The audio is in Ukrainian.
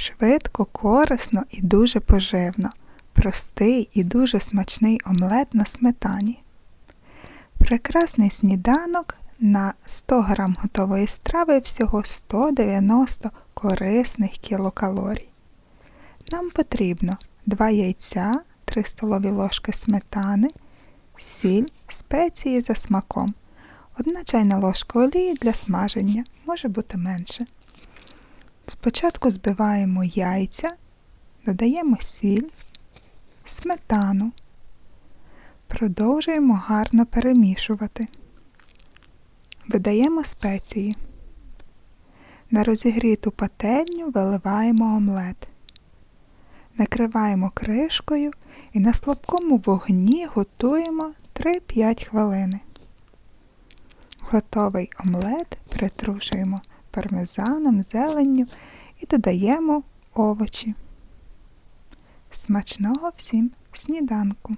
Швидко, корисно і дуже поживно. Простий і дуже смачний омлет на сметані. Прекрасний сніданок на 100 г готової страви всього 190 корисних кілокалорій. Нам потрібно 2 яйця, 3 столові ложки сметани, сіль, спеції за смаком, 1 чайна ложка олії для смаження, може бути менше. Спочатку збиваємо яйця, додаємо сіль, сметану. Продовжуємо гарно перемішувати. Додаємо спеції. На розігріту пательню виливаємо омлет. Накриваємо кришкою і на слабкому вогні готуємо 3-5 хвилини. Готовий омлет притрушуємо пармезаном, зеленню і додаємо овочі. Смачного всім сніданку!